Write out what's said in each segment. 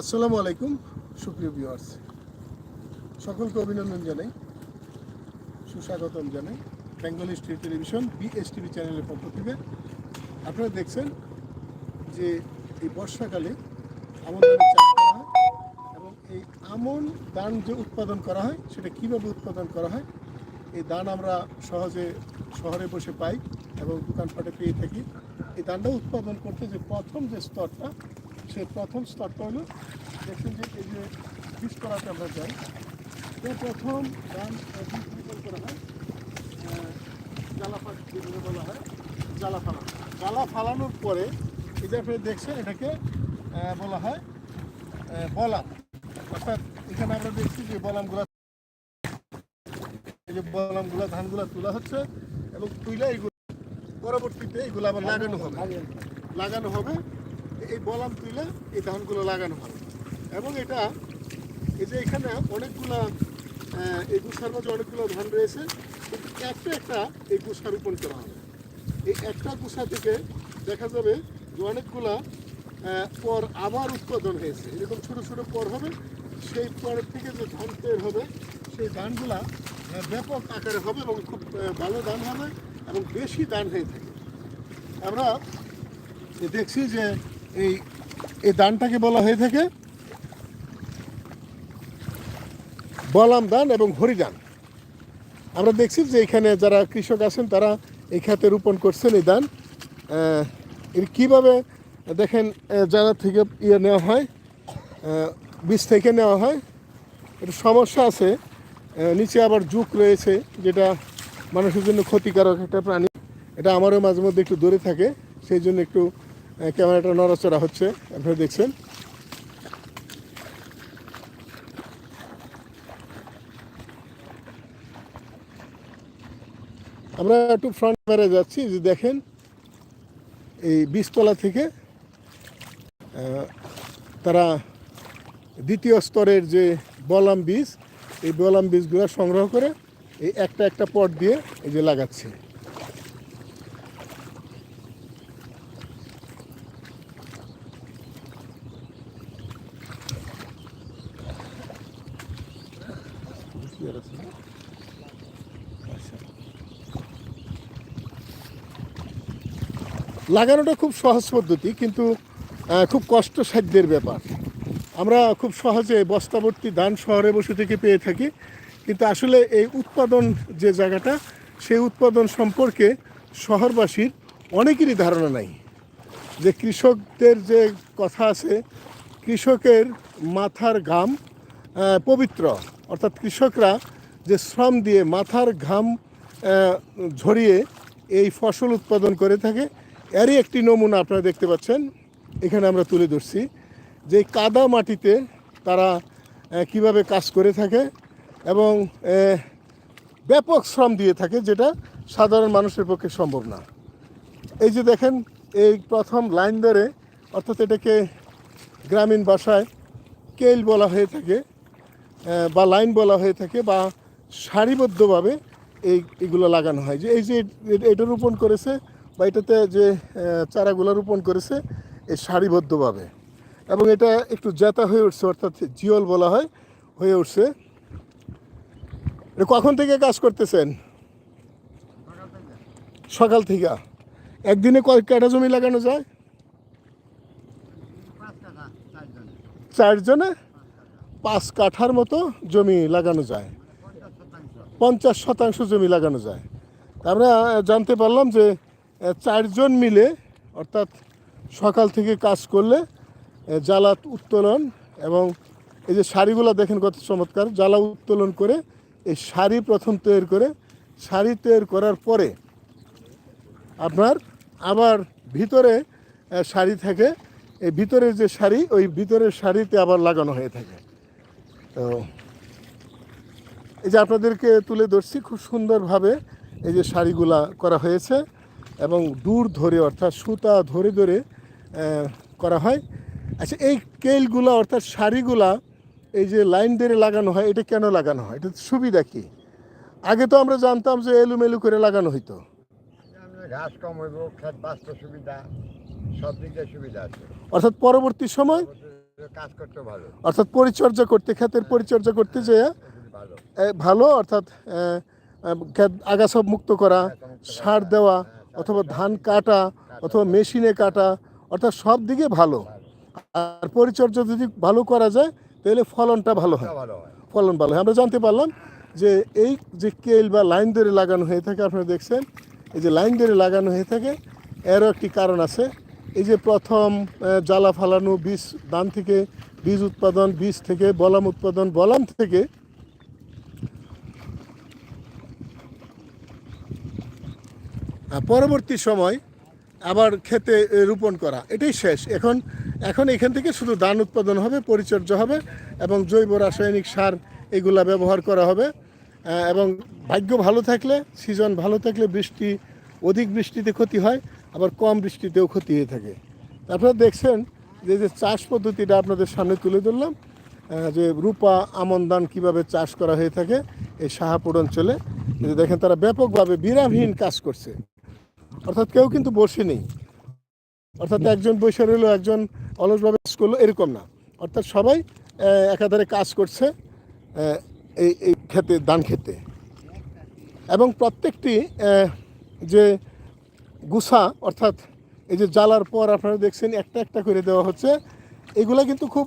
আসসালামু আলাইকুম, সুপ্রিয় ভিউয়ার্স সকলকে অভিনন্দন জানাই, সুস্বাগতম জানাই। বেঙ্গলি স্ট্রিট টেলিভিশন বিএসটিভি চ্যানেলের পক্ষ থেকে। আপনারা দেখছেন যে এই বর্ষাকালে আমন ধানের চাষ করা হয় এবং এই আমন ধান যে উৎপাদন করা হয়, সেটা কীভাবে উৎপাদন করা হয়, এই দান আমরা সহজে শহরে বসে পাই এবং দোকানপাটে পেয়ে থাকি। এই ধানটা উৎপাদন করতে যে প্রথম যে স্তরটা সেই প্রথম স্তরটা হলো। দেখুন যে এই যে বীজ করাতে আমরা যাই। তো প্রথম ধান বীজ করা হয়। আহ, জ্বালা যেগুলো বলা হয় জ্বালা ফালানো। জ্বালা ফালানোর পরে এই যে আপনি দেখছেন এটাকে বলা হয় বলাম। অর্থাৎ এখানে আমরা দেখছি যে বলামগুলা এই যে বলামগুলা ধানগুলা তোলা হচ্ছে এবং তুলে এইগুলো পরবর্তীতে এইগুলো আবার লাগানো হবে। লাগানো হবে। এই বলাম তুলে এই ধানগুলো লাগানো হয় এবং এটা এই যে এখানে অনেকগুলা এই গুছার মাঝে অনেকগুলো ধান রয়েছে, কিন্তু একটা একটা এই গুছা রোপণ করা হবে। এই একটা গুছা থেকে দেখা যাবে যে অনেকগুলা পর আবার উৎপাদন হয়েছে। এরকম ছোট ছোট পর হবে, সেই পরের থেকে যে ধান তৈরি হবে, সেই ধানগুলা ব্যাপক আকারে হবে এবং খুব ভালো ধান হবে এবং বেশি ধান হয়ে থাকে। আমরা দেখছি যে এই এই ধানটাকে বলা হয়ে থাকে বলাম দান এবং হরি ধান আমরা দেখছি যে এখানে যারা কৃষক আছেন তারা এই খাতে রোপণ করছেন এই আহ, এর কীভাবে দেখেন যারা থেকে ইয়ে নেওয়া হয় বীজ থেকে নেওয়া হয় একটু সমস্যা আছে। নিচে আবার জুক রয়েছে যেটা মানুষের জন্য ক্ষতিকারক একটা প্রাণী। এটা আমারও মাঝে মধ্যে একটু দূরে থাকে সেই জন্য একটু ক্যামেরাটা নড়াচড়া হচ্ছে, আপনারা দেখছেন। আমরা একটু ফ্রন্ট ক্যামেরা যাচ্ছি, যে দেখেন, এই বীজতলা থেকে তারা দ্বিতীয় স্তরের যে বলাম বীজ, এই বলাম বীজগুলো সংগ্রহ করে এই একটা একটা পট দিয়ে এই যে লাগাচ্ছে। লাগানোটা খুব সহজ পদ্ধতি, কিন্তু খুব কষ্টসাধ্যের ব্যাপার। আমরা খুব সহজে বস্তাবর্তী ধান শহরে বসে থেকে পেয়ে থাকি, কিন্তু আসলে এই উৎপাদন যে জায়গাটা, সেই উৎপাদন সম্পর্কে শহরবাসীর অনেকেরই ধারণা নাই। যে কৃষকদের যে কথা আছে, কৃষকের মাথার ঘাম পবিত্র। অর্থাৎ কৃষকরা যে শ্রম দিয়ে মাথার ঘাম ঝরিয়ে এই ফসল উৎপাদন করে থাকে, এরই একটি নমুনা আপনারা দেখতে পাচ্ছেন। এখানে আমরা তুলে ধরছি যে কাদা মাটিতে তারা কীভাবে কাজ করে থাকে এবং ব্যাপক শ্রম দিয়ে থাকে, যেটা সাধারণ মানুষের পক্ষে সম্ভব না। এই যে দেখেন, এই প্রথম লাইন ধরে, অর্থাৎ এটাকে গ্রামীণ ভাষায় কেল বলা হয়ে থাকে। বা লাইন বলা হয়ে থাকে বা সারিবদ্ধভাবে এই এগুলো লাগানো হয়। যে এই যে এটা রোপণ করেছে বা এটাতে যে চারাগুলো রোপণ করেছে, এই সারিবদ্ধভাবে। এবং এটা একটু জেতা হয়ে উঠছে, অর্থাৎ জিওল বলা হয়, হয়ে উঠছে। কখন থেকে কাজ করতেছেন? সকাল থেকে। একদিনে কয় কাটা জমি লাগানো যায়? চারজনে। পাঁচ কাঠার মতো জমি লাগানো যায়। পঞ্চাশ শতাংশ জমি লাগানো যায়। আমরা জানতে পারলাম যে চারজন মিলে অর্থাৎ সকাল থেকে কাজ করলে আহ, জ্বালা উত্তোলন এবং এই যে শাড়িগুলো দেখেন কত চমৎকার জ্বালা উত্তোলন করে এই শাড়ি প্রথম তৈরি করে শাড়ি তৈরি করার পরে আপনার আবার ভিতরে শাড়ি থাকে। এই ভিতরের যে শাড়ি ওই ভিতরের শাড়িতে আবার লাগানো হয়ে থাকে। তো এই যে আপনাদেরকে তুলে ধরছি খুব সুন্দরভাবে এই যে শাড়িগুলা করা হয়েছে এবং দূর ধরে অর্থাৎ সুতা ধরে ধরে করা হয়। আচ্ছা এই কেলগুলা অর্থাৎ শাড়িগুলা এই যে লাইন ধরে লাগানো হয় এটা কেন লাগানো হয়? এটা সুবিধা কি? আগে তো আমরা জানতাম যে এলুমেলু করে লাগানো হইতো। ঘাস কম হইব খেত বাঁচতে সুবিধা সব দিক দিয়ে সুবিধা আছে। অর্থাৎ পরবর্তী সময় কাজ করতে ভালো। অর্থাৎ পরিচর্যা করতে ক্ষেতের পরিচর্যা করতে যেয়ে ভালো। অর্থাৎ ক্ষেত আগাছা মুক্ত করা সার দেওয়া অথবা ধান কাটা অথবা মেশিনে কাটা অর্থাৎ সব দিকে ভালো। আর পরিচর্যা যদি ভালো করা যায় তাহলে ফলনটা হয়। ভালো হয়। ফলন ভালো হয়। আমরা জানতে পারলাম যে এই যে কেল বা লাইন ধরে লাগানো হয়ে থাকে আপনারা দেখছেন এই যে লাইন ধরে লাগানো হয়ে থাকে এরও একটি কারণ আছে। এই যে প্রথম জ্বালা ফালানো বীজ, ধান থেকে বীজ উৎপাদন, বীজ থেকে বলাম উৎপাদন, বলাম থেকে পরবর্তী সময় আবার খেতে রোপণ করা। এটাই শেষ। এখন এখন এখান থেকে শুধু ধান উৎপাদন হবে, পরিচর্যা হবে এবং জৈব রাসায়নিক সার এগুলা ব্যবহার করা হবে। এবং ভাগ্য ভালো থাকলে, সিজন ভালো থাকলে বৃষ্টি, অধিক বৃষ্টিতে ক্ষতি হয়। আবার কম বৃষ্টিতেও ক্ষতি হয়ে থাকে। আপনারা দেখছেন যে যে চাষ পদ্ধতিটা আপনাদের সামনে তুলে ধরলাম যে রূপা আমন ধান কীভাবে চাষ করা হয়ে থাকে এই শাহাপুর অঞ্চলে। এই যে দেখেন তারা ব্যাপকভাবে বিরামহীন কাজ করছে। অর্থাৎ কেউ কিন্তু বসে নেই অর্থাৎ একজন বসে রইল একজন অলসভাবে কাজ করল এরকম না। অর্থাৎ সবাই একাধারে কাজ করছে এই এই খেতে ধান খেতে এবং প্রত্যেকটি যে গুছা অর্থাৎ এই যে জ্বালার পর আপনারা দেখছেন একটা একটা করে দেওয়া হচ্ছে। এগুলো কিন্তু খুব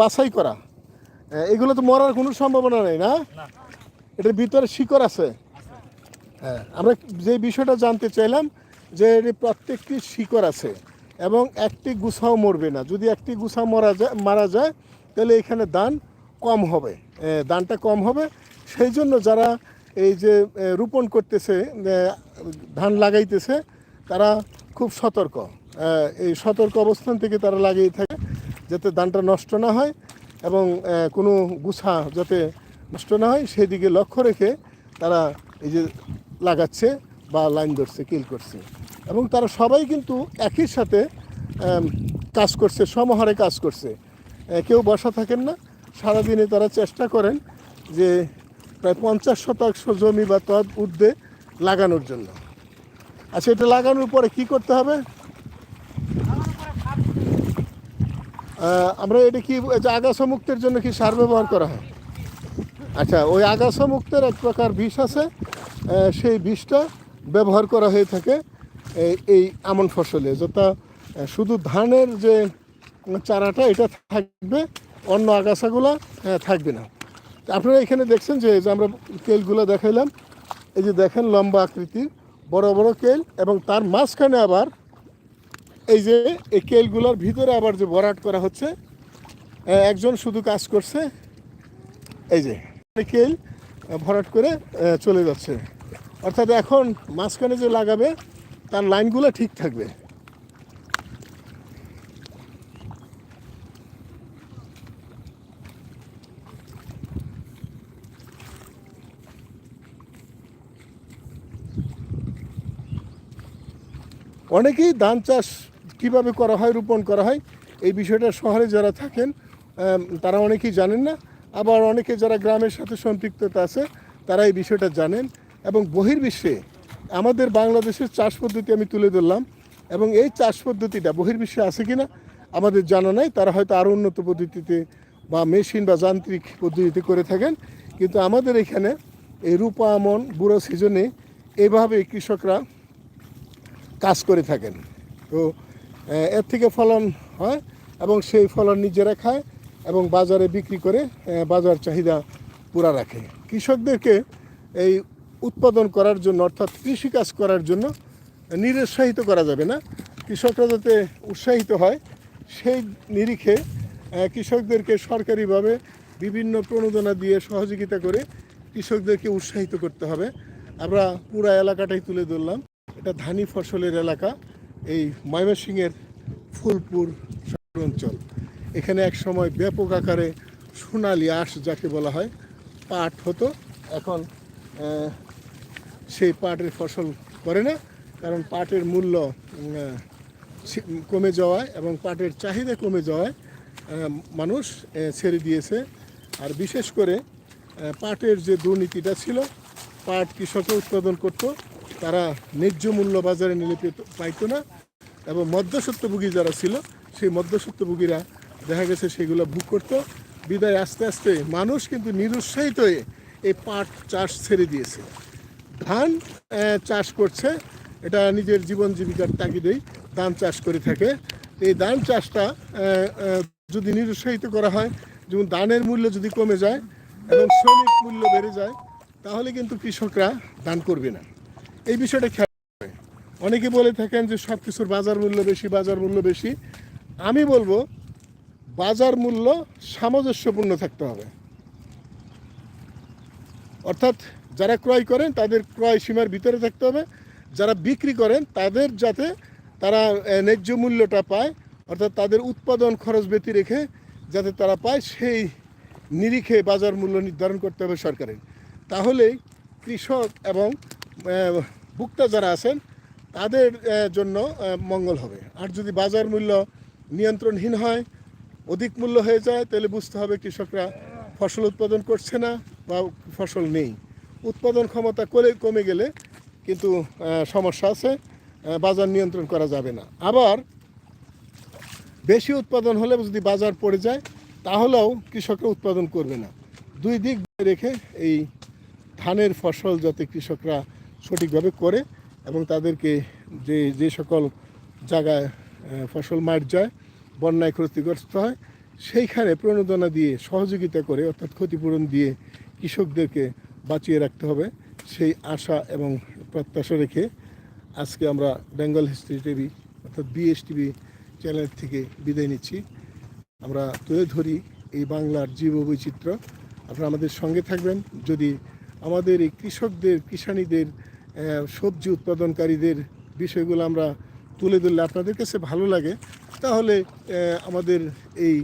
বাছাই করা। এগুলো তো মরার কোনো সম্ভাবনা নেই না? এটার ভিতরে শিকড় আছে। হ্যাঁ আমরা যে বিষয়টা জানতে চাইলাম যে এর প্রত্যেকটি শিকড় আছে এবং একটি গুছাও মরবে না। যদি একটি গুছা মরা যায় মারা যায় তাহলে এখানে দান কম হবে। দানটা কম হবে। সেই জন্য যারা এই যে রোপণ করতেছে ধান লাগাইতেছে তারা খুব সতর্ক। এই সতর্ক অবস্থান থেকে তারা লাগিয়ে থাকে যাতে ধানটা নষ্ট না হয় এবং কোনো গুছা যাতে নষ্ট না হয় সেদিকে লক্ষ্য রেখে তারা এই যে লাগাচ্ছে বা লাইন ধরছে, কিল করছে। এবং তারা সবাই কিন্তু একই সাথে কাজ করছে, সমহারে কাজ করছে। কেউ বসা থাকেন না। সারাদিনে তারা চেষ্টা করেন যে প্রায় পঞ্চাশ শতাংশ জমি বা তদ ঊর্ধ্বে লাগানোর জন্য। আচ্ছা এটা লাগানোর পরে কি করতে হবে? আমরা এটা কি আগাছা মুক্তের জন্য কি সার ব্যবহার করা হয়? আচ্ছা ওই আগাছা মুক্তের এক প্রকার বিষ আছে সেই বিষটা ব্যবহার করা হয়ে থাকে এই- আমন ফসলে। যথা শুধু ধানের যে চারাটা এটা থাকবে অন্য আগাছাগুলো আহ, থাকবে না। আপনারা এখানে দেখছেন যে আমরা কেলগুলো দেখাইলাম এই যে দেখেন লম্বা আকৃতির বড় বড় কেল এবং তার মাঝখানে আবার এই যে এই কেলগুলোর ভিতরে আবার যে বরাট করা হচ্ছে একজন শুধু কাজ করছে। এই যে কেল ভরাট করে চলে যাচ্ছে। অর্থাৎ এখন মাঝখানে যে লাগাবে, তার লাইনগুলো ঠিক থাকবে। অনেকেই ধান চাষ কীভাবে করা হয়, রোপণ করা হয়, এই বিষয়টা শহরে যারা থাকেন তারা অনেকেই জানেন না। আবার অনেকে যারা গ্রামের সাথে সম্পৃক্ততা আছে, তারা এই বিষয়টা জানেন। এবং বহির্বিশ্বে আমাদের বাংলাদেশের চাষ পদ্ধতি আমি তুলে ধরলাম। এবং এই চাষ পদ্ধতিটা বহির্বিশ্বে আছে কিনা, আমাদের জানা নাই। তারা হয়তো আরও উন্নত পদ্ধতিতে বা মেশিন বা যান্ত্রিক পদ্ধতিতে করে থাকেন। কিন্তু আমাদের এখানে এই রূপা আমন, বুড়ো সিজনে এইভাবে কৃষকরা কাজ করে থাকেন। তো এর থেকে ফলন হয় এবং সেই ফলন নিজেরা খায় এবং বাজারে বিক্রি করে বাজার চাহিদা পুরা রাখে। কৃষকদেরকে এই উৎপাদন করার জন্য অর্থাৎ কৃষিকাজ করার জন্য নিরুৎসাহিত করা যাবে না। কৃষকরা যাতে উৎসাহিত হয়, সেই নিরিখে কৃষকদেরকে সরকারিভাবে বিভিন্ন প্রণোদনা দিয়ে সহযোগিতা করে কৃষকদেরকে উৎসাহিত করতে হবে। আমরা পুরা এলাকাটাই তুলে ধরলাম। এটা ধানি ফসলের এলাকা। এই ময়মনসিংহের ফুলপুর শহর অঞ্চল এখানে এক সময় ব্যাপক আকারে সোনালি আঁশ যাকে বলা হয়, পাট হতো। এখন সেই পাটের ফসল করে না, কারণ পাটের মূল্য কমে যাওয়ায় এবং পাটের চাহিদা কমে যাওয়ায় মানুষ ছেড়ে দিয়েছে। আর বিশেষ করে পাটের যে দুর্নীতিটা ছিল, পাট কৃষকে উৎপাদন করত। তারা ন্যায্য মূল্য বাজারে নিলে পাইতো না এবং মধ্যসত্ত্বভোগী যারা ছিল, সেই মধ্যসত্ত্বভোগীরা দেখা গেছে সেগুলো ভোগ করতো। বিদায় আস্তে আস্তে মানুষ কিন্তু নিরুৎসাহিত হয়ে এই পাট চাষ ছেড়ে দিয়েছে। ধান চাষ করছে। এটা নিজের জীবন জীবিকার তাগিদেই ধান চাষ করে থাকে। এই ধান চাষটা যদি নিরুৎসাহিত করা হয়, যেমন ধানের মূল্য যদি কমে যায় এবং শ্রমিক মূল্য বেড়ে যায়, তাহলে কিন্তু কৃষকরা দান করবে না। এই বিষয়টা খেয়াল অনেকে বলে থাকেন যে সব কিছুর বাজার মূল্য বেশি, বাজার মূল্য বেশি। আমি বলব, বাজার মূল্য সামঞ্জস্যপূর্ণ থাকতে হবে। অর্থাৎ যারা ক্রয় করেন, তাদের ক্রয় সীমার ভিতরে থাকতে হবে। যারা বিক্রি করেন, তাদের যাতে তারা ন্যায্য মূল্যটা পায়, অর্থাৎ তাদের উৎপাদন খরচ ব্যতি রেখে যাতে তারা পায়, সেই নিরিখে বাজার মূল্য নির্ধারণ করতে হবে সরকারের। তাহলেই কৃষক এবং ভোক্তা যারা আছেন, তাদের জন্য মঙ্গল হবে। আর যদি বাজার মূল্য নিয়ন্ত্রণহীন হয়, অধিক মূল্য হয়ে যায়, তাহলে বুঝতে হবে কৃষকরা ফসল উৎপাদন করছে না বা ফসল নেই। উৎপাদন ক্ষমতা করে কমে গেলে কিন্তু সমস্যা আছে বাজার নিয়ন্ত্রণ করা যাবে না। আবার বেশি উৎপাদন হলে যদি বাজার পড়ে যায়, তাহলেও কৃষকরা উৎপাদন করবে না। দুই দিক রেখে এই ধানের ফসল যাতে কৃষকরা সঠিকভাবে করে এবং তাদেরকে যে যে সকল জায়গায় ফসল মার যায় বন্যায় ক্ষতিগ্রস্ত হয় সেইখানে প্রণোদনা দিয়ে সহযোগিতা করে অর্থাৎ ক্ষতিপূরণ দিয়ে কৃষকদেরকে বাঁচিয়ে রাখতে হবে। সেই আশা এবং প্রত্যাশা রেখে আজকে আমরা বেঙ্গল হিস্ট্রি টিভি অর্থাৎ বিএস টিভি চ্যানেল থেকে বিদায় নিচ্ছি। আমরা তুলে ধরি এই বাংলার জীব বৈচিত্র্য আপনারা আমাদের সঙ্গে থাকবেন। যদি আমাদের এই কৃষকদের কিষানীদের আহ, সবজি উৎপাদনকারীদের বিষয়গুলো আমরা তুলে ধরলে আপনাদের কাছে ভালো লাগে, তাহলে আমাদের এই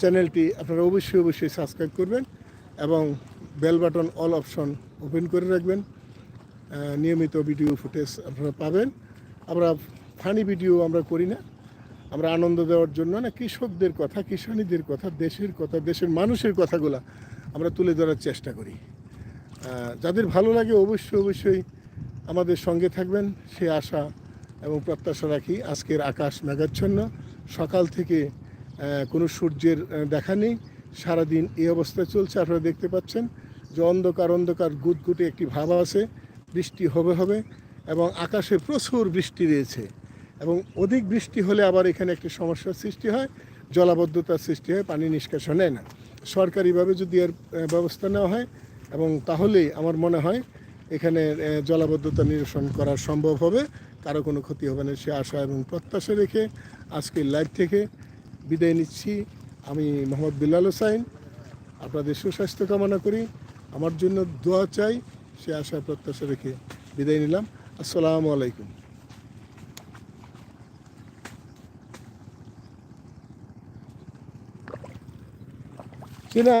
চ্যানেলটি আপনারা অবশ্যই অবশ্যই সাবস্ক্রাইব করবেন এবং bell button all option open করে রাখবেন। নিয়মিত ভিডিও ফুটেজ আপনারা পাবেন। আমরা ফানি ভিডিও আমরা করি না। আমরা আনন্দ দেওয়ার জন্য না, কৃষকদের কথা, কিষানীদের কথা, দেশের কথা, দেশের মানুষের কথাগুলো আমরা তুলে ধরার চেষ্টা করি। যাদের ভালো লাগে অবশ্যই অবশ্যই আমাদের সঙ্গে থাকবেন, সে আশা এবং প্রত্যাশা রাখি আজকের আকাশ মেঘাচ্ছন্ন, সকাল থেকে কোনো সূর্যের দেখা নেই, সারাদিন এই অবস্থায় চলছে, আপনারা দেখতে পাচ্ছেন, যে অন্ধকার অন্ধকার, গুটগুটে একটি ভাব আছে, বৃষ্টি হবে হবে এবং আকাশে প্রচুর বৃষ্টি রয়েছে এবং অধিক বৃষ্টি হলে আবার এখানে একটি সমস্যার সৃষ্টি হয়, জলাবদ্ধতার সৃষ্টি হয়, পানি নিষ্কাশন নেয় না। সরকারিভাবে যদি এর ব্যবস্থা নেওয়া হয় এবং তাহলেই আমার মনে হয় এখানে জলাবদ্ধতা নিরসন করা সম্ভব হবে। কারও কোনো ক্ষতি হবে না সে আশা এবং প্রত্যাশা রেখে আজকে লাইভ থেকে বিদায় নিচ্ছি। আমি মোহাম্মদ বিল্লাল হোসাইন, আপনাদের সুস্বাস্থ্য কামনা করি। আমার জন্য দোয়া চাই, সে আশা প্রত্যাশা রেখে বিদায় নিলাম। আসসালামু আলাইকুম। চিনা